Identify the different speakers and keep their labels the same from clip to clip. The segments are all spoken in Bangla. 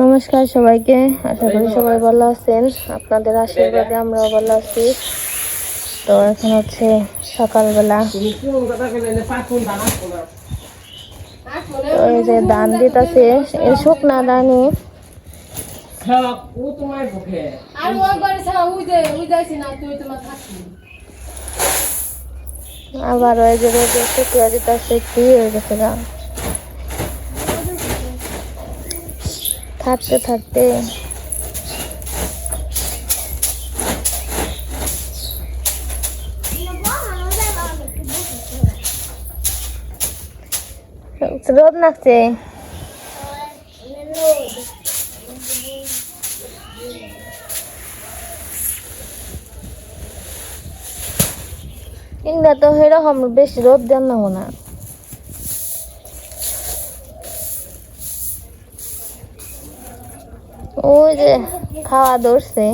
Speaker 1: নমস্কার সবাইকে। আশা করি সবাই ভালো আছেন। আপনাদের আশীর্বাদে আমরাও ভালো আছি। তো এখন হচ্ছে সকালবেলা। এই যে ধান দিতেছে। এই শুকনা ধানই
Speaker 2: আর ওই ঘরে ছাড়া উই দে উই যাইছি না তুই তোমার থাকবি
Speaker 1: আবার ওই যে রোদে শুকিয়ে দিতেছে। কি হয়ে গেছে থাকতে থাকতে রোদ নাকছে ইংরা তো এরকম বেশি রোদ দেন না ওই যে খাওয়া ধরছে।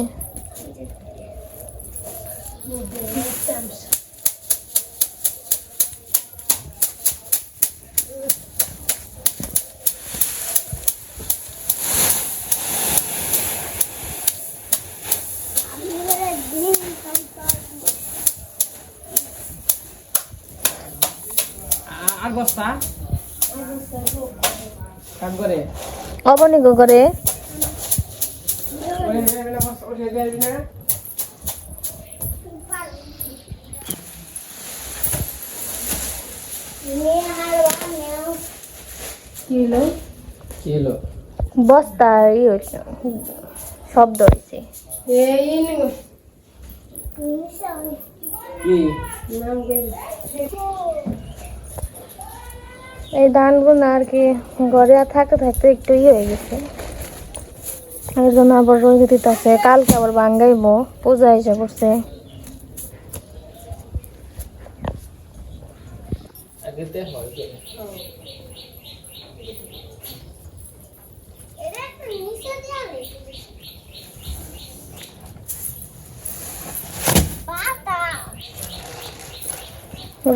Speaker 3: আর বস্তা? কাম করে
Speaker 1: অবনি গো করে
Speaker 3: যাবি না
Speaker 2: কি হলো?
Speaker 1: বস্তা ই হচ্ছে শব্দ হয়েছে।
Speaker 2: এই
Speaker 1: এই ধানগুলো আর কি ঘরে থাকতে থাকতে একটু ইয়ে হয়ে গেছে। এই জন্য আবার রোদ দিতেছে। কালকে আবার ভাঙ্গাইবো পূজা এসে
Speaker 3: কি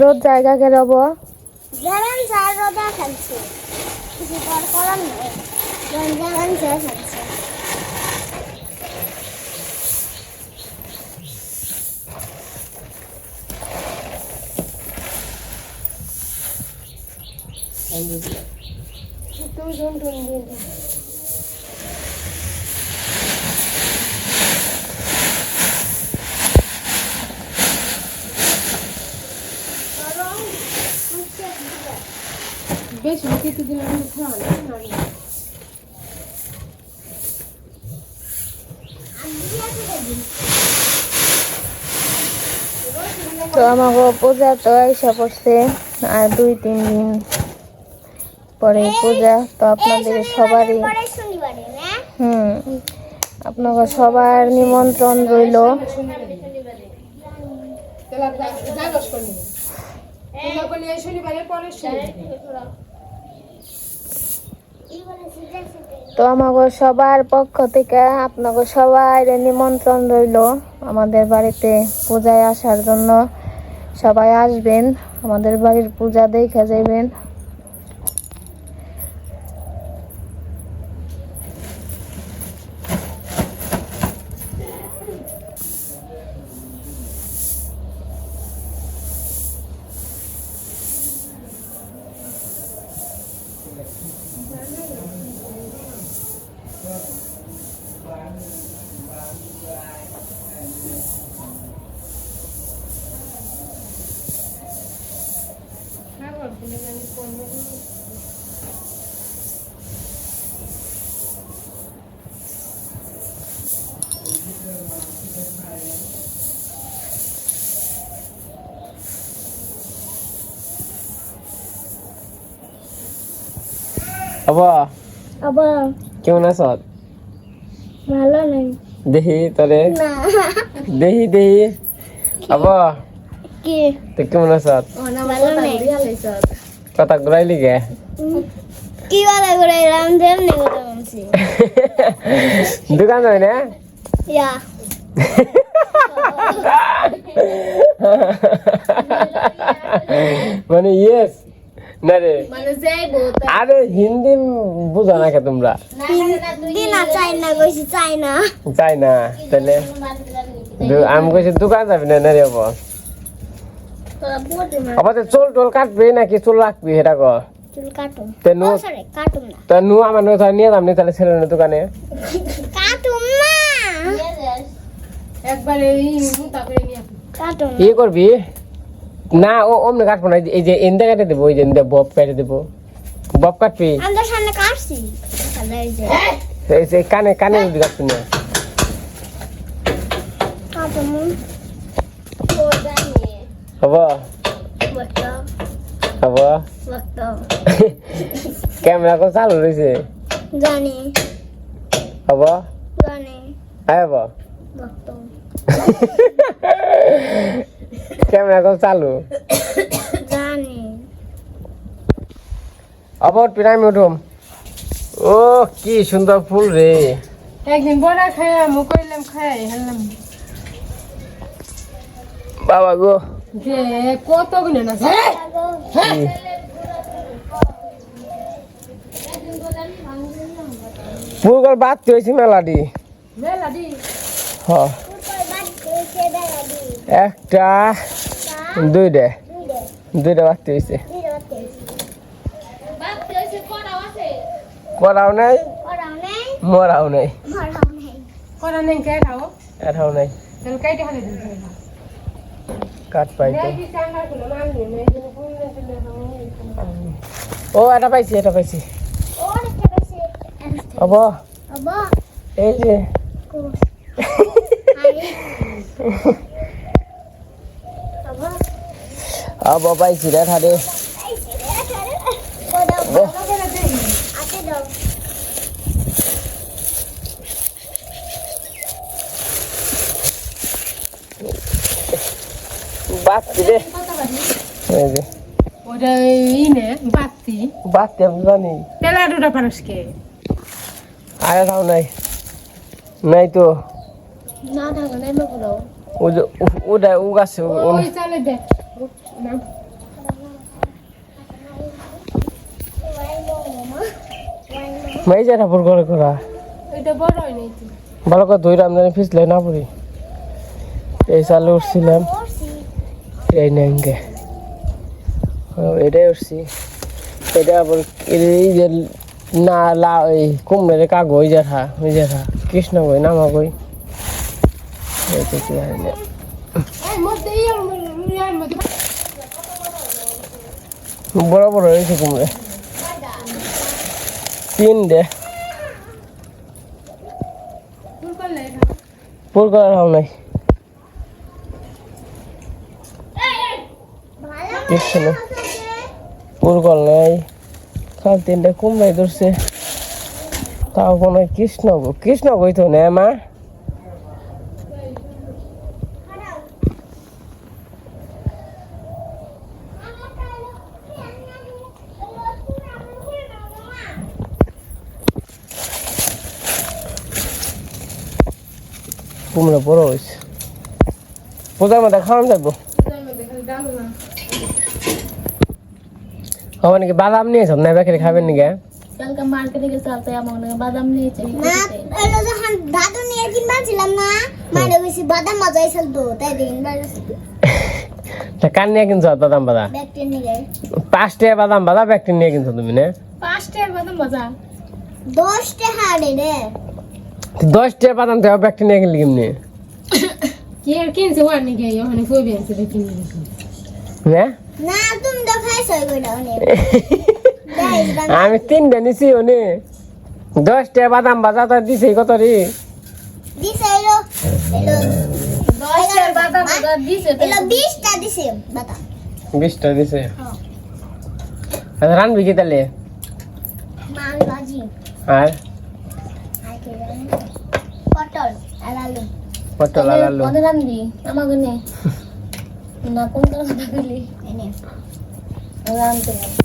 Speaker 1: রোদ জায়গা কেরব
Speaker 4: যেমন চার রোদা খেলছে। কিছু কর করার নেই। যেমন সে
Speaker 2: বেশি না না?
Speaker 1: তো আমাকে পূজা তো এসে পড়ছে আর দুই তিন দিন। পরে পূজা তো আপনাদের সবারই
Speaker 4: পরে শনিবারে না
Speaker 1: হুম আপনাকে সবার নিমন্ত্রণ রইল। তো আমাকে সবার পক্ষ থেকে আপনাকে সবাই নিমন্ত্রণ রইল আমাদের বাড়িতে পূজায় আসার জন্য। সবাই আসবেন আমাদের বাড়ির পূজা দেখে যাবেন
Speaker 3: আবা
Speaker 1: আবার
Speaker 3: কেমন আছো?
Speaker 1: ভালো নেই।
Speaker 3: দেখি তোরে
Speaker 1: না।
Speaker 3: দেখি দেখি। আবা।
Speaker 1: কি?
Speaker 3: তো কেমন আছো?
Speaker 1: ভালো নেই।
Speaker 3: কথা ঘুরাইলি গে?
Speaker 4: কি বলে করে এলাম যেমনি কথা বলছি।
Speaker 3: দোকান হয় না?
Speaker 4: ইয়া।
Speaker 3: মানে ইয়েস না রে।
Speaker 1: মানে যাইবো
Speaker 3: আরে হিন্দি বুঝো না কে তোমরা।
Speaker 4: দিন না চাই না কইছি চাই না
Speaker 3: চাই না তাহলে আমি কইছি দোকান যাবি না রে বাবা?
Speaker 1: তোরা বলতে না
Speaker 3: আবার চুল টুল কাটবি নাকি চুল রাখবি সেটা কর তে নু আমার নিয়ে যাবনি তাহলে ছেলের দোকানে। কি করবি? না ও অমনি কাটবো না এই যে এন্দে কাটে দেবো ওই যে এন্দে বব কেটে দেবো। বব কাটবি?
Speaker 4: সামনে কাটছি। এই
Speaker 3: কানে কানে যদি কাটবি না। হব? হব? ক্যামেরা কোন চালু রয়েছে?
Speaker 4: জানি।
Speaker 3: হব?
Speaker 4: জানি।
Speaker 3: হ্যাঁ হব। ক্যামেরা কোন চালু?
Speaker 4: জানি।
Speaker 3: আবার পিরামি উঠুম ও কি সুন্দর ফুল রে।
Speaker 2: একদিন বড়া খায় আমি কইলাম খাই হেললাম
Speaker 3: বাবা গো।
Speaker 2: যে কত গুনে না
Speaker 3: কি? ফুলগুলো বাদ হয়েছি মেলাডি।
Speaker 2: মেলা দি
Speaker 3: হ। একটা দুইটা। দুইটা বাদ হয়েছে। করাও নাই মরাও নাই। এটাও নাই কাঠ
Speaker 2: চলে
Speaker 3: ও এটা পাইছি এটা পাইছি। হব এই যে। হব পাইছি রে ঠারে বাতি রে। এই যে।
Speaker 2: ওটা ই নে বাতি।
Speaker 3: বাতি আমি জানি।
Speaker 2: তেলা দুটা পারসকে
Speaker 3: আরে তাও নাই। নাই তো।
Speaker 1: না থাকো নাই বলো
Speaker 3: ও ওটা ও গাছে ও- ও-
Speaker 2: চালে দে না
Speaker 3: মাই যারা পর করে করা
Speaker 2: এটা বড় হয় নাই তো।
Speaker 3: ভালো করে ধুই রামদানি ফিসলে না পড়ি এই সালে উঠছিলাম। এই নেঙ্গে এটাই উঠছি। এটা আবার এই যে না লা এই কুমড়ে কাগজ ওই যাঠা ওই যাঠা কৃষ্ণ গই নামা গই এই তো কি হয় না
Speaker 2: এই মধ্যে এই ইয়ার মধ্যে
Speaker 3: বড় বড় হয়েছে কুমড়ে তিন দে পুর করার হাও নাই। কৃষ্ণ পুর কল নাই। কাল তিনটে কুমড়াই ধরছে। তাও কোনো কৃষ্ণ কৃষ্ণ গই তো না মা। কুমড়া বড় হয়েছে। পূজার মধ্যে খাওয়ান যাব
Speaker 2: পূজার মধ্যে খালি ডাল না
Speaker 3: আমার নাকি বাদাম নিয়েছ? না বেকারি খাবেন নাকি?
Speaker 1: কালকে মার্কেটে গেছে আলতে আমার নাকি বাদাম নিয়েছে
Speaker 4: না। এলো যখন দাদু নিয়ে কিনবা না মানে বেশি বাদাম মজা আইছিল তো তাই দিন
Speaker 3: তা। কান নিয়ে কিনছ বাদাম বাদা?
Speaker 4: ব্যাগটি নিয়ে।
Speaker 3: পাঁচটা বাদাম বাদা ব্যাগটি নিয়ে কিনছ তুমি না?
Speaker 1: পাঁচটার বাদাম মজা
Speaker 4: দশটা হাড়ে রে।
Speaker 3: দশটা বাদাম তো ব্যাগটি নিয়ে কিনলি কেমনি?
Speaker 2: কি আর কিনছে? ওয়ার নাকি ওখানে কই বেরছে দেখি
Speaker 3: হ্যাঁ
Speaker 4: না তুমি তো খাইছো এগুলো অনেক।
Speaker 3: আমি তিনটা নিছি ওনে দশটা বাদাম বাজা তো দিছে কত রে?
Speaker 4: দিছে এলো এলো।
Speaker 1: বাদাম মজা দিছে
Speaker 4: এলো বিশটা দিছে বাদাম।
Speaker 3: বিশটা দিছে। রানবি কি তাহলে?
Speaker 4: মাল ভাজি।
Speaker 3: আর?
Speaker 4: আর কি জানি? পটল আর আলু।
Speaker 3: পটল আর আলু।
Speaker 1: মনে রাখবি আমাকে নে। না কোন কথা বলি
Speaker 4: এনে।
Speaker 1: রানতে হবে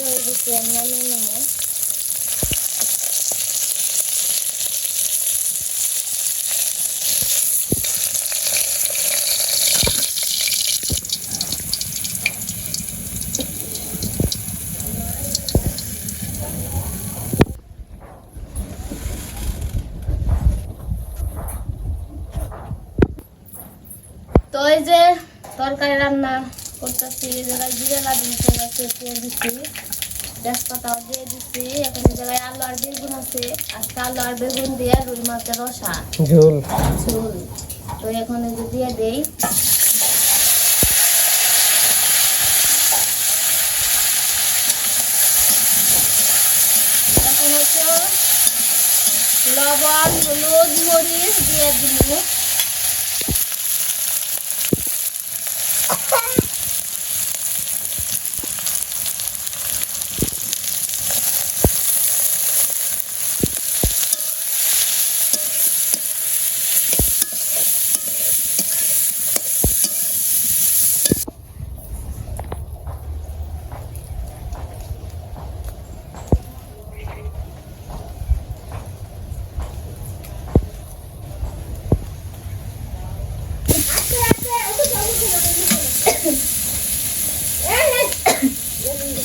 Speaker 1: করতেছি আমরা নিয়ে নেব তো এই যে তরকারি রান্না করতেছি এই জায়গায় জিরে লাডু দিয়ে দিচ্ছি তেজপাতাও দিয়ে দিচ্ছি এখন এই জায়গায় আলু আর বেগুন আছে। আজকে আলু আর বেগুন দিয়ে রুই মাছের রসা।
Speaker 3: ঝোল।
Speaker 1: ঝোল। তো এখন এই যে দিয়ে দেই। এখন হচ্ছে লবণ হলুদ মরিচ দিয়ে দিব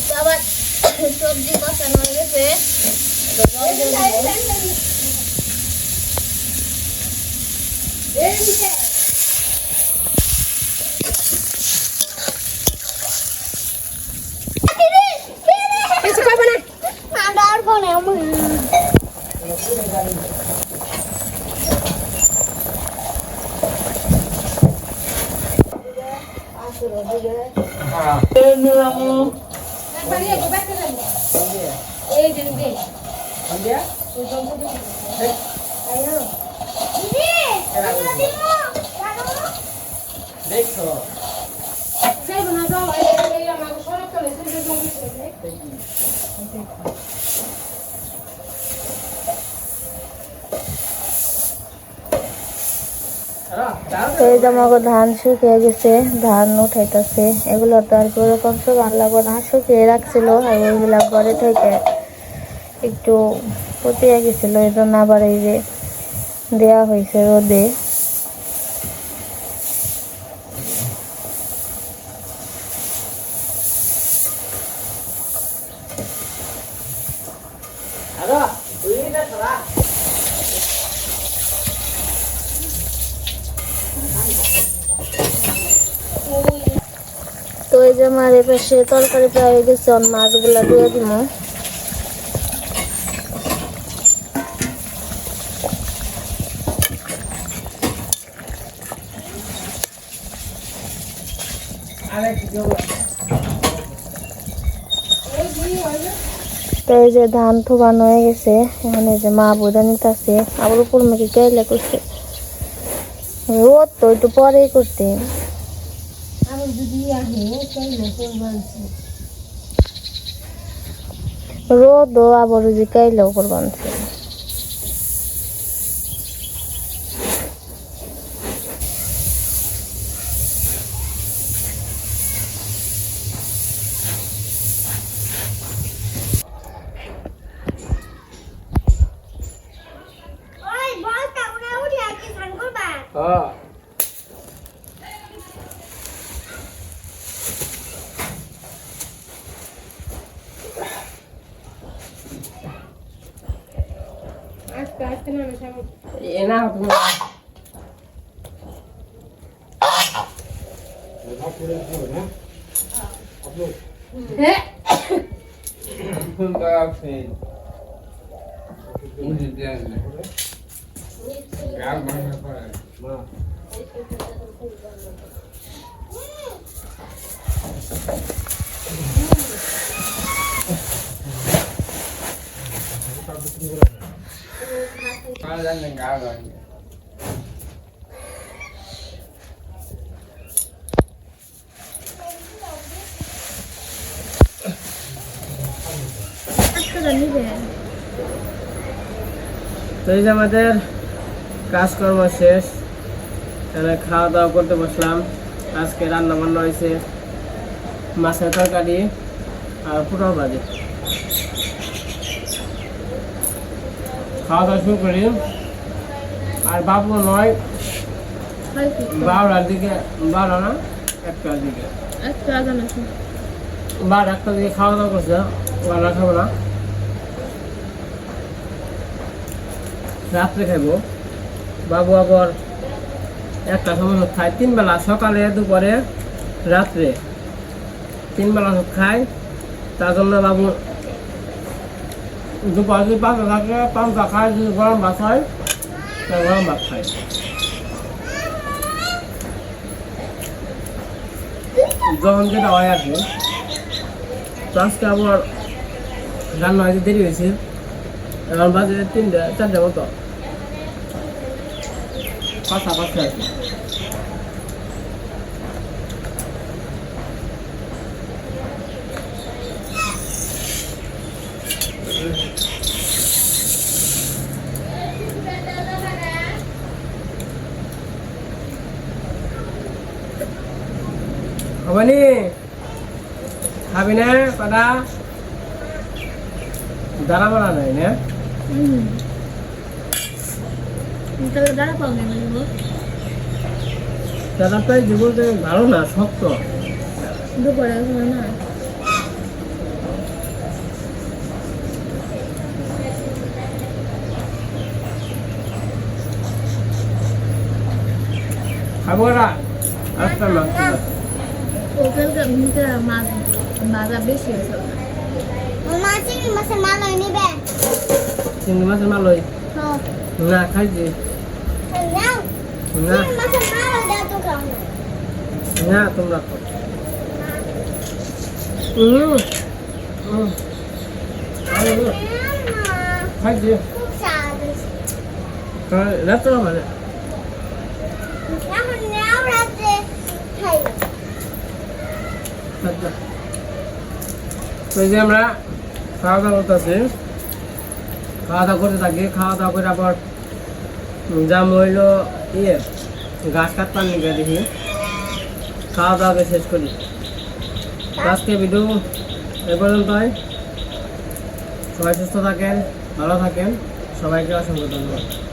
Speaker 1: তো আবার সবজি কষানো হয়ে গেছে জল দিয়ে দিব।
Speaker 2: কিছু খাবে না
Speaker 4: আমরা আর ফোনে আমার
Speaker 2: একবার ইয়ে গো ব্যাকে যাব এই যে দে ওই জল তো দিবি আইও
Speaker 4: দিদি আমরা দিব জানো
Speaker 3: দেখছ
Speaker 2: সেই বনা যাও এই এই আমার সরক চলে সেই জল দিছে
Speaker 1: তো এই যে ধান শুকিয়ে গেছে, ধান উঠাইতেছে, এগুলো তো আর ওরকম সব লাগবে না, শুকিয়ে রাখছিল আর ওইগুলা ঘরে থেকে একটু পচিয়ে গেছিল এই জন্য আবার এই যে দেয়া হয়েছে রোদে
Speaker 3: আরও তুই না ছড়া
Speaker 1: তো এই যে এপাশে তরকারি প্রায় হয়ে গেছে অন মাছগুলা দিয়ে দিব এই যে ধান থোবানো হয়ে গেছে, এখানে যে মা বোঝা নিতেছে, আবার উপর মেঘে কেলে করছে। রোদ তো একটু পরেই করতে
Speaker 2: আমি যদি আহে চাই না কোন মানছি
Speaker 1: রোদ ও আবার ওই যে
Speaker 2: Unbewaffnet. Unenterne. Ja, manchmal. Ja.
Speaker 3: Kalau dan dengar
Speaker 2: lagi.
Speaker 3: তো এই যে আমাদের কাজকর্ম শেষ তাহলে খাওয়া দাওয়া করতে বসলাম। আজকে রান্না বান্না হয়েছে মাছের তরকারি আর পোটল ভাজি। খাওয়া দাওয়া শুরু করি। আর বাবু নয় বারোটার দিকে বারো না একটার দিকে। বার একটার দিকে খাওয়া দাওয়া করছে বারোটা খাব না। রাত্রে খাব বাবু আবার একটা সময় সব খায়। তিন বেলা সকালে, দুপুরে, রাত্রে। তিন বেলা সব খায়। তার জন্য বাবু দুপুর যদি পাঁচটা থাকে, পাঁচটা খায়, যদি গরম ভাত হয় তা গরম ভাত খায়। যখন যেটা হয় আর কি। আজকে আবার রান্না হয়তো দেরি হয়েছে। এখন বাজে তিনটা, চারটে মতো। পাঁচটা পাঁচটা আছে হবানি খাবি না পাটা দাঁড়া বাড়া নাই না
Speaker 1: হুম তাহলে দাঁড়া পাও না
Speaker 3: দাদাটাই জীবনটা ভালো না শক্ত।
Speaker 1: দুপুরে না।
Speaker 3: খাব না আস্তে না
Speaker 1: ওখানকার নিচে মাছ বাজার বেশি আছে
Speaker 4: মামা চিংড়ি মাছের মালই নিবে।
Speaker 3: চিংড়ি মাছের মালই
Speaker 4: হ্যাঁ?
Speaker 3: না খাইছি।
Speaker 4: নাও
Speaker 3: না
Speaker 4: চিংড়ি মাছের মালই দাও তো খাও না
Speaker 3: না তোমরা খাও উম, উম, আরে,
Speaker 4: মামা
Speaker 3: খাইছি
Speaker 4: খুব স্বাদ হয়েছে।
Speaker 3: রাত্রে মানে
Speaker 4: এখন নাও রাত্রে খাই
Speaker 3: আচ্ছা তো এই যে আমরা খাওয়া দাওয়া করতেছি খাওয়া দাওয়া করতে থাকি খাওয়া দাওয়া করে আবার যা মইল ইয়ে গাছ কাটতাম নিয়ে দেখি খাওয়া দাওয়া শেষ করি আজকে ভিডিও এ পর্যন্তই সবাই সুস্থ থাকেন ভালো থাকেন সবাইকে অসংখ্য ধন্যবাদ